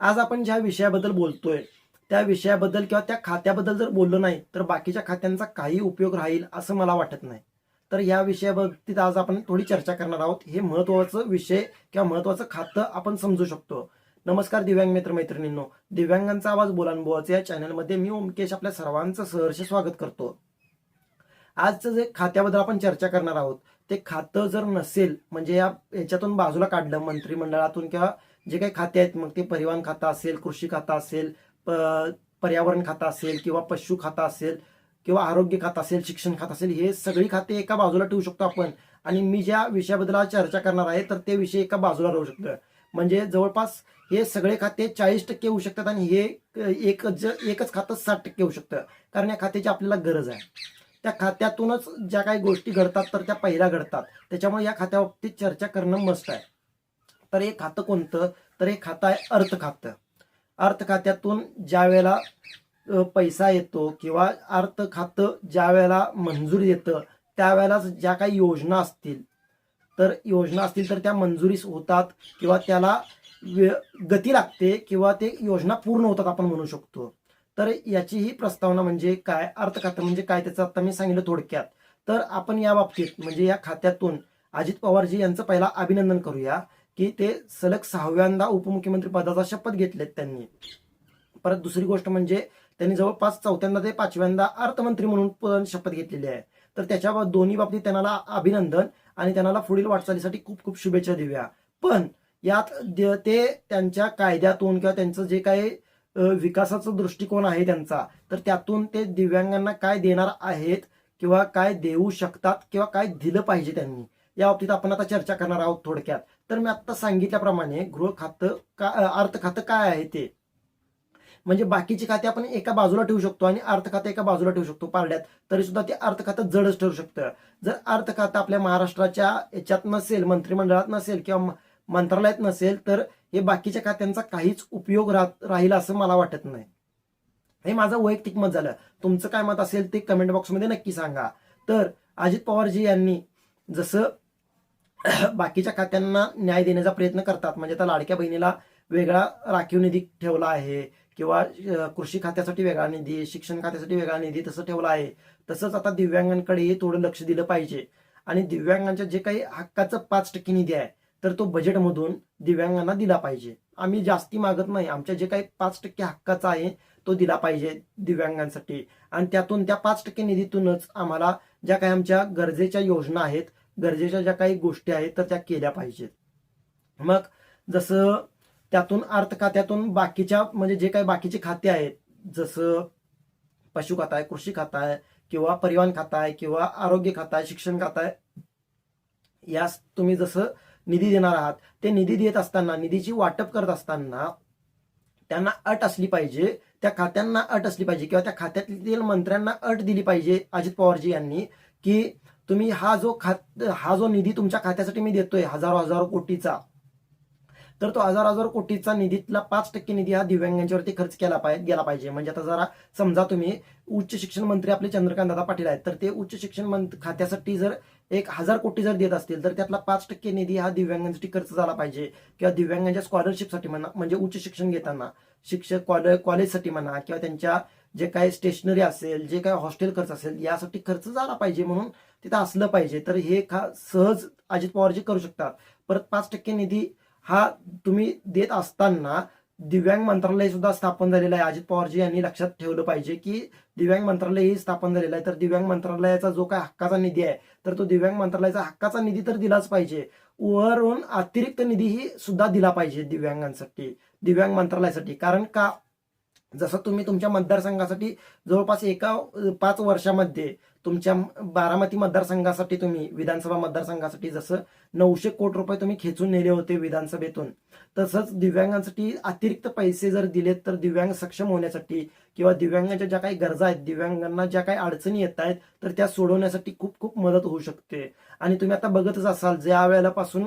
आज आपण ज्या विषयाबद्दल बोलतोय त्या विषयाबद्दल किंवा त्या खात्याबद्दल जर बोललो नाही तर बाकीच्या खात्यांचा काही उपयोग राहील असं मला वाटत नाही. तर या विषयाबाबतीत आज आपण थोडी चर्चा करणार आहोत. हे महत्वाचं विषय किंवा महत्वाचं खातं आपण समजू शकतो. नमस्कार दिव्यांग मित्र मैत्रिणींनो दिव्यांगांचा आवाज बोलानबोवाचे या चॅनलमध्ये मी ओमकेश आपल्या सर्वांचं सहर्ष स्वागत करतो. आजचं जे खात्याबद्दल आपण चर्चा करणार आहोत ते खातं जर नसेल म्हणजे या याच्यातून बाजूला काढलं मंत्रिमंडळातून किंवा जे काही खाते आहेत मग ते परिवहन खातं असेल कृषी खातं असेल प- पर्यावरण खातं असेल किंवा पशु खातं असेल किंवा आरोग्य खातं असेल शिक्षण खातं असेल हे सगळी खाते एका बाजूला ठेवू शकतो आपण. आणि मी ज्या विषयाबद्दल चर्चा करणार आहे तर ते विषय एका बाजूला राहू शकतो. म्हणजे जवळपास हे सगळे खाते चाळीस टक्के होऊ शकतात आणि हे एक एकच खातं साठ टक्के होऊ शकतं. कारण या खात्याची आपल्याला गरज आहे. त्या खात्यातूनच ज्या काही गोष्टी घडतात तर त्या पहिल्या घडतात. त्याच्यामुळे या खात्याबाबतीत चर्चा करणं मस्त आहे. तर हे खातं कोणतं? तर हे खातं आहे अर्थ खातं अर्थ खात्यातून ज्या वेळेला पैसा येतो किंवा अर्थ खातं ज्या वेळेला मंजुरी देतं त्यावेळेला ज्या काही योजना असतील तर योजना असतील तर त्या मंजुरीस होतात किंवा त्याला गती लागते किंवा ते योजना पूर्ण होतात आपण म्हणू शकतो. तर याची ही प्रस्तावना म्हणजे काय? अर्थ खातं म्हणजे काय? त्याचं आता मी सांगितलं थोडक्यात. तर आपण या बाबतीत म्हणजे या खात्यातून अजित पवारजी यांचं पहिला अभिनंदन करूया. की ते सलग सहाव्यांदा उपमुख्यमंत्री पदाचा शपथ घेतलेत त्यांनी. परत दुसरी गोष्ट म्हणजे त्यांनी जवळपास चौथ्यांदा ते पाचव्यांदा अर्थमंत्री म्हणून शपथ घेतलेली आहे. तर त्याच्या दोन्ही बाबतीत त्यांना अभिनंदन आणि त्यांना पुढील वाटचालीसाठी खूप खूप शुभेच्छा देऊया. पण यात द- ते त्यांच्या कायद्यातून किंवा त्यांचं जे काही विकासाचा दृष्टिकोन आहे त्यांचा तर त्यातून ते दिव्यांगांना काय देणार आहेत किंवा काय देऊ शकतात किंवा काय दिलं पाहिजे त्यांनी या बाबतीत आपण आता चर्चा करणार आहोत थोडक्यात. तर मी आता सांगितल्याप्रमाणे गृह खातं का अर्थ खातं काय आहे ते? म्हणजे बाकीची खाते आपण एका बाजूला ठेवू शकतो आणि अर्थ खातं एका बाजूला ठेवू शकतो पारड्यात. तरी सुद्धा ते अर्थ खातं जडच ठरू शकतं. जर अर्थ खातं आपल्या महाराष्ट्राच्या याच्यात नसेल मंत्रिमंडळात नसेल किंवा मंत्रालयात नसेल तर हे बाकीच्या खात्यांचा काहीच उपयोग राहत राहील असं मला वाटत नाही. हे माझं वैयक्तिक मत झालं. तुमचं काय मत असेल ते कमेंट बॉक्समध्ये नक्की सांगा. तर अजित पवारजी यांनी जसं बाकीच्या खात्यांना न्याय देण्याचा प्रयत्न करतात. म्हणजे आता लाडक्या बहिणीला वेगळा राखीव निधी ठेवला आहे किंवा कृषी खात्यासाठी वेगळा निधी शिक्षण खात्यासाठी वेगळा निधी तसं ठेवला आहे. तसंच आता दिव्यांगांकडेही थोडं लक्ष दिलं पाहिजे. आणि दिव्यांगांच्या जे काही हक्काचं पाच टक्के निधी आहे तर तो बजेटमधून दिव्यांगांना दिला पाहिजे. आम्ही जास्ती मागत नाही. आमच्या जे काही पाच टक्के हक्काचा आहे तो दिला पाहिजे दिव्यांगांसाठी. आणि त्यातून त्या पाच टक्के निधीतूनच आम्हाला ज्या काही आमच्या गरजेच्या योजना आहेत गरजेच्या ज्या काही गोष्टी आहेत तर त्या केल्या पाहिजेत. मग जसं त्यातून अर्थ खात्यातून बाकीच्या म्हणजे जे काही बाकीचे खाते आहेत जसं पशु खाता आहे कृषी खाता आहे किंवा परिवहन खाता आहे किंवा आरोग्य खाता आहे शिक्षण खाता आहे यास तुम्ही जसं निधी देणार आहात ते निधी देत असताना निधीची वाटप करत असताना त्यांना अट असली पाहिजे त्या खात्यांना अट असली पाहिजे किंवा त्या खात्यातील मंत्र्यांना अट दिली पाहिजे अजित पवारजी यांनी की तुम्ही हा जो खात हा जो निधी तुमच्या खात्यासाठी मी देतोय हजारो हजारो कोटीचा तर तो हजार हजार कोटीचा निधीतला पाच टक्के निधी हा दिव्यांगांच्यावरती खर्च केला पाहिजे गेला पाहिजे. म्हणजे आता जरा समजा तुम्ही उच्च शिक्षण मंत्री आपले चंद्रकांत दादा पाटील आहेत तर ते उच्च शिक्षण खात्यासाठी जर एक हजार कोटी जर देत असतील तर त्यातला पाच टक्के निधी हा दिव्यांगांसाठी खर्च झाला पाहिजे. किंवा दिव्यांगांच्या स्कॉलरशिपसाठी म्हणा म्हणजे उच्च शिक्षण घेताना शिक्षक कॉलेज कॉलेजसाठी म्हणा किंवा त्यांच्या जे काही स्टेशनरी असेल जे काही हॉस्टेल खर्च असेल यासाठी खर्च झाला पाहिजे म्हणून तिथं असलं पाहिजे. तर हे खा सहज अजित पवारजी करू शकतात. परत पाच टक्के निधी हा तुम्ही देत असताना दिव्यांग मंत्रालय सुद्धा स्थापन झालेलं आहे. अजित पवारजी यांनी लक्षात ठेवलं पाहिजे की दिव्यांग मंत्रालय ही स्थापन झालेलं आहे. तर दिव्यांग मंत्रालयाचा जो काय हक्काचा निधी आहे तर तो दिव्यांग मंत्रालयाचा हक्काचा निधी तर दिलाच पाहिजे. वरून अतिरिक्त निधीही सुद्धा दिला पाहिजे दिव्यांगांसाठी दिव्यांग मंत्रालयासाठी. कारण का? जसं तुम्ही तुमच्या मतदारसंघासाठी जवळपास एका पाच वर्षामध्ये तुमच्या बारामती मतदारसंघासाठी तुम्ही विधानसभा मतदारसंघासाठी जसं नऊशे कोटी रुपये तुम्ही खेचून नेले होते विधानसभेतून तसंच दिव्यांगांसाठी अतिरिक्त पैसे जर दिलेत तर दिव्यांग सक्षम होण्यासाठी किंवा दिव्यांगांच्या ज्या काही गरजा आहेत दिव्यांगांना ज्या काही अडचणी येत आहेत तर त्या सोडवण्यासाठी खूप खूप मदत होऊ शकते. आणि तुम्ही आता बघतच असाल ज्या वेळेलापासून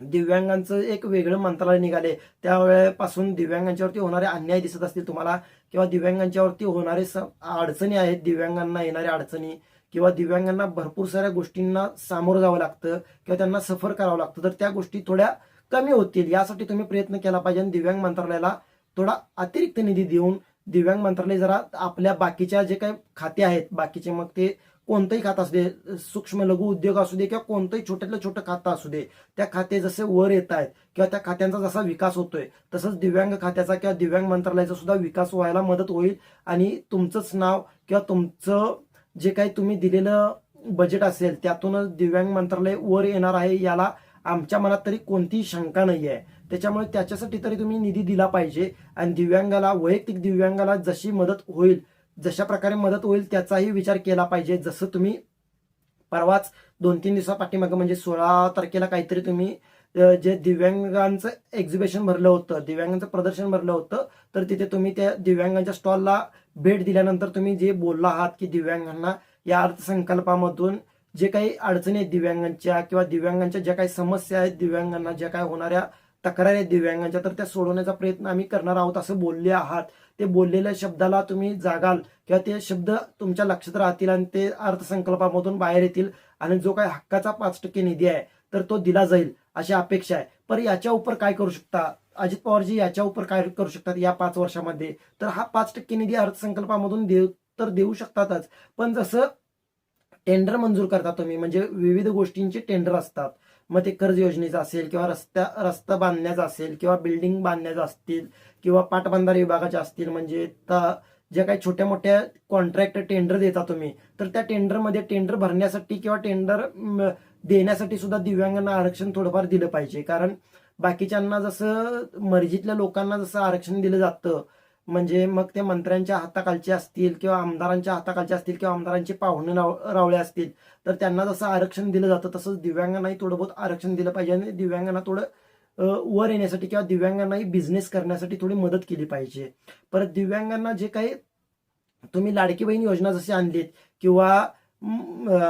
दिव्यांगांचं एक वेगळं मंत्रालय निघाले. त्यावेळेपासून दिव्यांगांच्यावरती होणारे अन्याय दिसत असतील तुम्हाला? किंवा दिव्यांगांच्यावरती होणारे स- अडचणी आहेत? दिव्यांगांना येणाऱ्या अडचणी? किंवा दिव्यांगांना भरपूर साऱ्या गोष्टींना सामोरं जावं लागतं? किंवा त्यांना सफर करावं लागतं? तर त्या गोष्टी थोड्या कमी होतील. यासाठी तुम्ही प्रयत्न केला पाहिजे आणि दिव्यांग मंत्रालयाला थोडा अतिरिक्त निधी देऊन दिव्यांग मंत्रालय जरा आपल्या बाकीच्या जे काही खाते आहेत बाकीचे मग ते कोणतंही खातं असू दे सूक्ष्म लघु उद्योग असू दे किंवा कोणतंही छोट्यातलं छोटं खातं असू दे त्या खाते जसे वर येत आहेत किंवा त्या खात्यांचा जसा विकास होतोय तसंच दिव्यांग खात्याचा किंवा दिव्यांग मंत्रालयाचा सुद्धा विकास व्हायला मदत होईल. आणि तुमचंच नाव किंवा तुमचं जे काही तुम्ही दिलेलं बजेट असेल त्यातूनच दिव्यांग मंत्रालय वर येणार आहे याला आमच्या मनात तरी कोणतीही शंका नाही आहे त्याच्यामुळे त्याच्यासाठी तरी तुम्ही निधी दिला पाहिजे. आणि दिव्यांगाला वैयक्तिक दिव्यांगाला जशी मदत होईल जशा प्रकारे मदत होईल त्याचाही विचार केला पाहिजे. जसं तुम्ही परवाच दोन तीन दिवसा पाठीमागं म्हणजे सोळा तारखेला काहीतरी तुम्ही जे दिव्यांगांचं एक्झिबिशन भरलं होतं दिव्यांगांचं प्रदर्शन भरलं होतं तर तिथे तुम्ही त्या दिव्यांगांच्या स्टॉलला भेट दिल्यानंतर तुम्ही जे बोलला आहात की दिव्यांगांना या अर्थसंकल्पामधून जे काही अडचणी आहेत दिव्यांगांच्या किंवा दिव्यांगांच्या ज्या काही समस्या आहेत दिव्यांगांना ज्या काही होणाऱ्या तक्रारी आहेत दिव्यांगांच्या तर त्या सोडवण्याचा प्रयत्न आम्ही करणार आहोत असं बोलले आहात. ते बोललेल्या शब्दाला तुम्ही जागाल किंवा ते शब्द तुमच्या लक्षात राहतील आणि ते अर्थसंकल्पामधून बाहेर येतील आणि जो काही हक्काचा पाच टक्के निधी आहे तर तो दिला जाईल अशी अपेक्षा आहे. पर याच्या उपर काय करू शकता? अजित पवारजी याच्या उपर काय करू शकतात या पाच वर्षामध्ये? तर हा पाच टक्के निधी अर्थसंकल्पामधून देऊ तर देऊ शकतातच. पण जसं टेंडर मंजूर करता तुम्ही म्हणजे विविध गोष्टींचे टेंडर असतात. मग ते कर्ज योजनेचं असेल किंवा रस्त्या रस्ता बांधण्याचा असेल किंवा बिल्डिंग बांधण्याचं असतील किंवा पाटबंधारे विभागाचे असतील म्हणजे त्या ज्या काही छोट्या मोठ्या कॉन्ट्रॅक्ट टेंडर देता तुम्ही तर त्या टेंडरमध्ये टेंडर भरण्यासाठी किंवा टेंडर म, देण्यासाठी सुद्धा दिव्यांगांना आरक्षण थोडंफार दिलं पाहिजे. कारण बाकीच्यांना जसं मर्जीतल्या लोकांना जसं आरक्षण दिलं जातं म्हणजे मग ते मंत्र्यांच्या हाताखालचे असतील किंवा आमदारांच्या हाताखालचे असतील किंवा आमदारांचे पाहुणे राव- रावळे असतील तर त्यांना जसं आरक्षण दिलं जातं तसंच दिव्यांगांनाही थोडं बहुत आरक्षण दिलं पाहिजे आणि दिव्यांगांना थोडं वर येण्यासाठी किंवा दिव्यांगांनाही बिझनेस करण्यासाठी थोडी मदत केली पाहिजे. परत दिव्यांगांना जे काही तुम्ही लाडकी बहीण योजना जशी आणलीत किंवा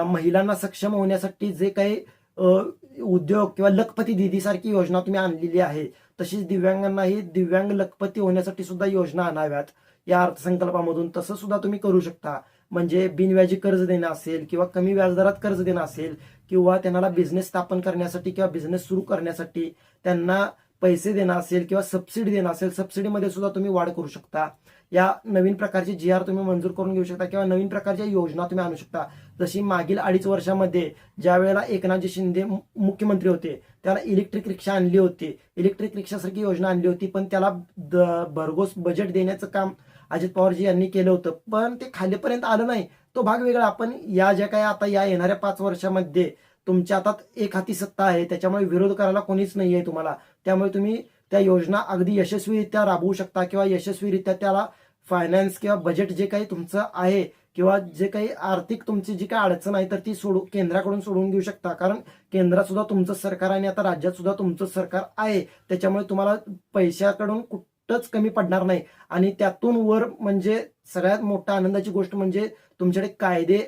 महिलांना सक्षम होण्यासाठी जे काही उद्योग किंवा लखपती दिदी सारखी योजना तुम्ही आणलेली आहे. तशीच दिव्यांगांनाही दिव्यांग लखपती होण्यासाठी सुद्धा योजना आणाव्यात. या अर्थसंकल्पामधून तसं सुद्धा तुम्ही करू शकता. म्हणजे बिनव्याजी कर्ज देणं असेल किंवा कमी व्याजदरात कर्ज देणं असेल किंवा त्यांना बिझनेस स्थापन करण्यासाठी किंवा बिझनेस सुरू करण्यासाठी त्यांना पैसे देणं असेल किंवा सबसिडी देणं असेल सबसिडीमध्ये सुद्धा तुम्ही वाढ करू शकता. या नवीन प्रकारचे जी आर तुम्ही मंजूर करून घेऊ शकता किंवा नवीन प्रकारच्या योजना तुम्ही आणू शकता. जशी मागील अडीच वर्षामध्ये ज्या वेळेला एकनाथजी शिंदे मु- मुख्यमंत्री होते त्याला इलेक्ट्रिक रिक्षा आणली होती. इलेक्ट्रिक रिक्षासारखी योजना आणली होती पण त्याला द- भरघोस बजेट देण्याचं काम अजित पवारजी यांनी केलं होतं. पण ते खालीपर्यंत आलं नाही. तो भाग वेगळा. आपण या ज्या काही आता या येणाऱ्या पाच वर्षामध्ये तुमच्या हातात एक हाती सत्ता आहे त्याच्यामुळे विरोध करायला कोणीच नाही आहे तुम्हाला. त्यामुळे तुम्ही त्या योजना अगदी यशस्वीरित्या राबवू शकता किंवा यशस्वीरित्या त्याला फायनान्स किंवा बजेट जे काही तुमचं आहे किंवा जे काही आर्थिक तुमची जी काही अडचण आहे तर ती सोडू केंद्राकडून सोडवून घेऊ शकता. कारण केंद्रात सुद्धा तुमचं सरकार आणि आता राज्यात सुद्धा तुमचं सरकार आहे. त्याच्यामुळे तुम्हाला पैशाकडून कुठंच कमी पडणार नाही. आणि त्यातून वर म्हणजे सगळ्यात मोठा आनंदाची गोष्ट म्हणजे तुमच्याकडे कायदे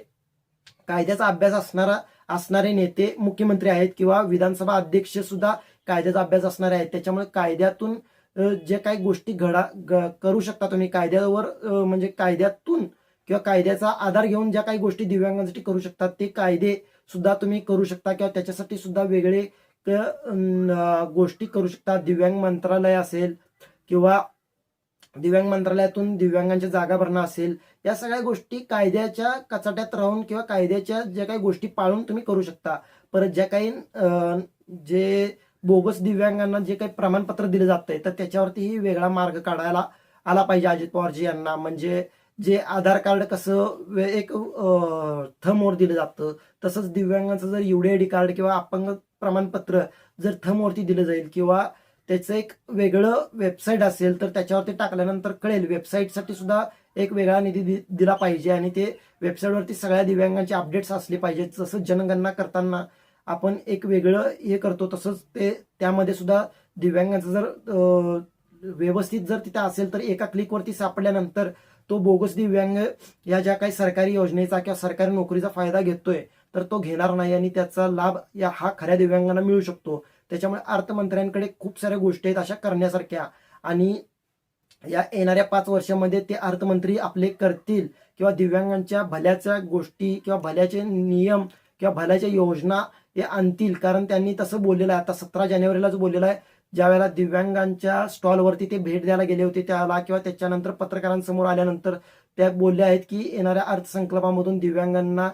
कायद्याचा अभ्यास असणारा असणारे नेते मुख्यमंत्री आहेत किंवा विधानसभा अध्यक्ष सुद्धा कायद्याचा अभ्यास असणारे आहेत. त्याच्यामुळे कायद्यातून जे काही गोष्टी घडा ग- करू शकता तुम्ही कायद्यावर म्हणजे कायद्यातून किंवा कायद्याचा आधार घेऊन ज्या काही गोष्टी दिव्यांगांसाठी करू शकतात ते कायदे सुद्धा तुम्ही करू शकता किंवा त्याच्यासाठी सुद्धा वेगळे गोष्टी करू शकता. दिव्यांग मंत्रालय असेल किंवा दिव्यांग मंत्रालयातून दिव्यांगांच्या जागा भरणं असेल या सगळ्या गोष्टी कायद्याच्या कचाट्यात राहून किंवा कायद्याच्या ज्या काही गोष्टी पाळून तुम्ही करू शकता. परत ज्या काही जे बोगस दिव्यांगांना जे काही प्रमाणपत्र दिलं जातंय तर त्याच्यावरतीही वेगळा मार्ग काढायला आला पाहिजे अजित पवारजी यांना. म्हणजे जे आधार कार्ड कसं वे- एक थमवर दिलं जातं तसंच दिव्यांगाचं जर युडीआयडी कार्ड किंवा अपंग प्रमाणपत्र जर थमवरती दिलं जाईल किंवा त्याचं एक वेगळं वेबसाईट असेल तर त्याच्यावरती टाकल्यानंतर कळेल. वेबसाईटसाठी सुद्धा एक वेगळा निधी दि- दिला पाहिजे आणि ते वेबसाईटवरती सगळ्या दिव्यांगांचे अपडेट्स असले पाहिजेत जसं जनगणना करताना आपण एक वेगळं हे करतो तसंच ते त्यामध्ये सुद्धा दिव्यांगांचं जर व्यवस्थित जर तिथे असेल तर एका क्लिकवरती सापडल्यानंतर तो बोगस दिव्यांग या ज्या काही सरकारी योजनेचा किंवा सरकारी नोकरीचा फायदा घेतोय तर तो घेणार नाही आणि त्याचा लाभ या हा खऱ्या दिव्यांगांना मिळू शकतो. त्याच्यामुळे अर्थमंत्र्यांकडे खूप साऱ्या गोष्टी आहेत अशा करण्यासारख्या. आणि या येणाऱ्या पाच वर्षामध्ये ते अर्थमंत्री आपले करतील किंवा दिव्यांगांच्या भल्याच्या गोष्टी किंवा भल्याचे नियम किंवा भल्याच्या योजना हे आणतील. कारण त्यांनी तसं बोललेलं आहे. आता सतरा जानेवारीलाच बोललेलं आहे ज्यावेळेला दिव्यांगांच्या स्टॉलवरती ते भेट द्यायला गेले होते त्याला किंवा त्याच्यानंतर पत्रकारांसमोर आल्यानंतर त्या बोलल्या आहेत की येणाऱ्या अर्थसंकल्पामधून दिव्यांगांना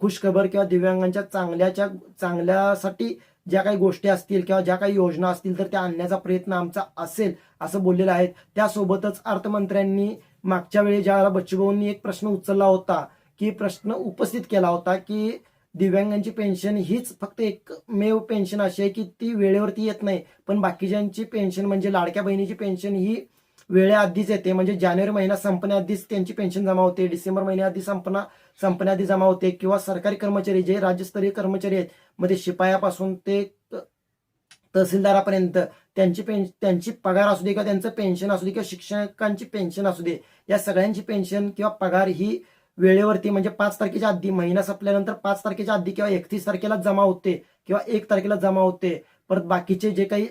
खुशखबर किंवा दिव्यांगांच्या चांगल्याच्या चांगल्यासाठी ज्या काही गोष्टी असतील किंवा ज्या काही योजना असतील तर त्या आणण्याचा प्रयत्न आमचा असेल असं बोललेलं आहे त्यासोबतच अर्थमंत्र्यांनी मागच्या वेळी ज्यावेळेला बच्चूभाऊंनी एक प्रश्न उचलला होता की प्रश्न उपस्थित केला होता की दिव्यांगांची पेन्शन हीच फक्त एकमेव पेन्शन अशी आहे की ती वेळेवरती येत नाही पण बाकीच्यांची पेन्शन म्हणजे लाडक्या बहिणीची पेन्शन ही वेळेआधीच येते. म्हणजे जानेवारी महिना संपण्याआधीच त्यांची पेन्शन जमा होते. डिसेंबर महिन्याआधी संपना संपण्याआधी जमा होते. किंवा सरकारी कर्मचारी जे राज्यस्तरीय कर्मचारी आहेत मध्ये शिपायापासून ते त- तहसीलदारापर्यंत त्यांची पेन त्यांची पगार असू दे किंवा त्यांचं पेन्शन असू दे किंवा शिक्षकांची पेन्शन असू दे या सगळ्यांची पेन्शन किंवा पगार ही वेळेवरती म्हणजे पाच तारखेच्या आधी महिना संपल्यानंतर पाच तारखेच्या आधी किंवा एकतीस तारखेला जमा होते किंवा एक तारखेला जमा होते. परत बाकीचे जे काही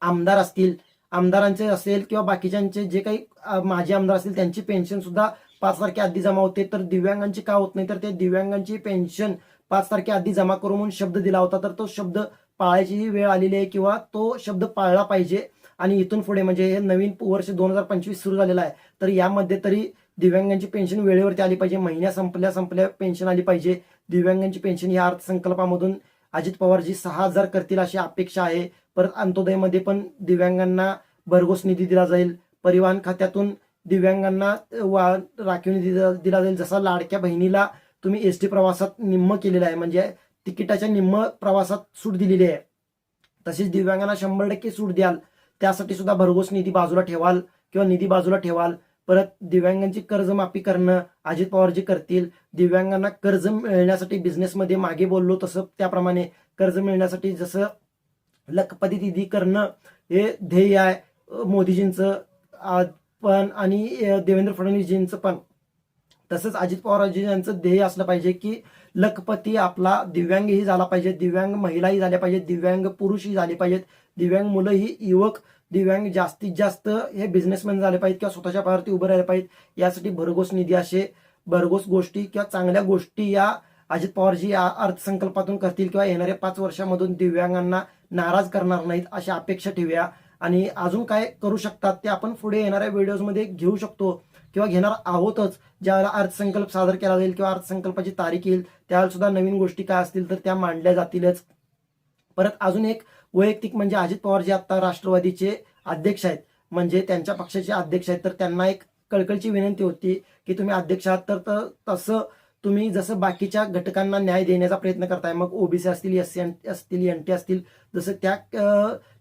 आमदार असतील आमदारांचे असेल किंवा बाकीच्यांचे जे काही माजी आमदार असतील त्यांची पेन्शन सुद्धा पाच तारखे आधी जमा होते. तर दिव्यांगांची का होत नाही? तर ते दिव्यांगांची पेन्शन पाच तारखे आधी जमा करू म्हणून शब्द दिला होता. तर तो शब्द पाळायची वेळ आलेली आहे किंवा तो शब्द पाळला पाहिजे. आणि इथून पुढे म्हणजे हे नवीन वर्ष दोन हजार पंचवीस सुरू झालेलं आहे. तर यामध्ये तरी दिव्यांगांची पेन्शन वेळेवरती आली पाहिजे. महिन्या संपल्या संपल्या पेन्शन आली पाहिजे. दिव्यांगांची पेन्शन या अर्थसंकल्पामधून अजित पवारजी सहा हजार करतील अशी अपेक्षा आहे. परत अंत्योदयमध्ये पण दिव्यांगांना भरघोस निधी दिला जाईल. परिवहन खात्यातून दिव्यांगांना वा राखीव निधी दिला जाईल. जसा लाडक्या बहिणीला तुम्ही एस टी प्रवासात निम्म केलेलं आहे म्हणजे तिकिटाच्या निम्म प्रवासात सूट दिलेली आहे. तसेच दिव्यांगांना शंभर टक्के सूट द्याल. त्यासाठी सुद्धा भरघोस निधी बाजूला ठेवाल किंवा निधी बाजूला ठेवाल. परत दिव्यांगांची कर्जमाफी करणं अजित पवारजी करतील दिव्यांगांना कर्ज मिळण्यासाठी बिझनेसमध्ये मागे बोललो तसं त्याप्रमाणे कर्ज मिळण्यासाठी जसं लखपती निधी करणं हे ध्येय आहे. मोदीजींचं पण आणि देवेंद्र फडणवीसजींचं पण. तसंच अजित पवारजी यांचं ध्येय असलं पाहिजे की लखपती आपला दिव्यांगही झाला पाहिजे दिव्यांग महिलाही झाल्या पाहिजेत दिव्यांग पुरुषही झाले पाहिजेत दिव्यांग मुलंही युवक दिव्यांग जास्तीत जास्त हे बिझनेसमॅन झाले पाहिजेत किंवा स्वतःच्या पायावरती उभं राहिले पाहिजेत. यासाठी भरघोस निधी असे भरघोस गोष्टी किंवा चांगल्या गोष्टी या अजित पवारजी या अर्थसंकल्पातून करतील किंवा येणाऱ्या पाच वर्षामधून दिव्यांगांना नाराज करणार नाहीत अशी अपेक्षा ठेवूया. आणि अजून काय करू शकतात ते आपण पुढे येणाऱ्या व्हिडिओजमध्ये घेऊ शकतो. किंवा घेणार आहोतच. ज्यावेळेला अर्थसंकल्प सादर केला जाईल किंवा अर्थसंकल्पाची तारीख येईल त्यावेळेला सुद्धा नवीन गोष्टी काय असतील तर त्या मांडल्या जातीलच. परत अजून एक वैयक्तिक म्हणजे अजित पवार जे आता राष्ट्रवादीचे अध्यक्ष आहेत म्हणजे त्यांच्या पक्षाचे अध्यक्ष आहेत तर त्यांना एक कळकळची विनंती होती की तुम्ही अध्यक्ष आहात तर त- तसं तुम्ही जसं बाकीच्या घटकांना न्याय देण्याचा प्रयत्न करताय मग ओबीसी असतील एस सी असतील एन टी असतील जसं त्या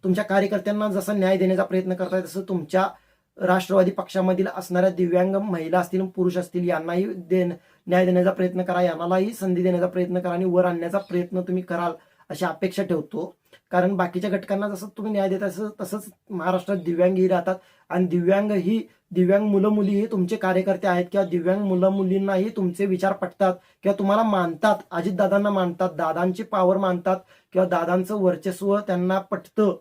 तुमच्या कार्यकर्त्यांना जसा न्याय देण्याचा प्रयत्न करताय तसं तुमच्या राष्ट्रवादी पक्षामधील असणाऱ्या दिव्यांग महिला असतील पुरुष असतील यांनाही देण न्याय देण्याचा प्रयत्न करा यांनाही संधी देण्याचा प्रयत्न करा आणि वर आणण्याचा प्रयत्न तुम्ही कराल अशी अपेक्षा ठेवतो. कारण बाकीच्या घटकांना जसं तुम्ही न्याय देता तसं तसंच महाराष्ट्रात दिव्यांगही राहतात आणि दिव्यांग ही दिव्यांग मुलं मुलीही तुमचे कार्यकर्ते आहेत किंवा दिव्यांग मुलं मुलींनाही तुमचे विचार पटतात किंवा तुम्हाला मानतात अजितदादांना मानतात दादांची पावर मानतात किंवा दादांचं वर्चस्व त्यांना पटतं.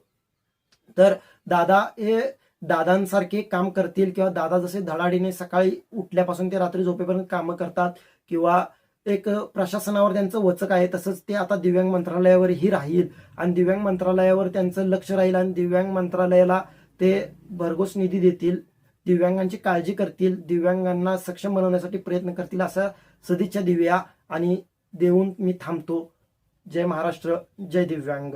तर दादा हे दादांसारखे काम करतील किंवा दादा जसे धडाडीने सकाळी उठल्यापासून ते रात्री झोपेपर्यंत कामं करतात किंवा एक प्रशासनावर त्यांचं वचक आहे तसंच ते आता दिव्यांग मंत्रालयावरही राहील. आणि दिव्यांग मंत्रालयावर त्यांचं लक्ष राहील आणि दिव्यांग मंत्रालयाला ते भरघोस निधी देतील दिव्यांगांची काळजी करतील दिव्यांगांना सक्षम बनवण्यासाठी प्रयत्न करतील असा सदिच्छा दिव्या आणि देऊन मी थांबतो. जय महाराष्ट्र जय दिव्यांग.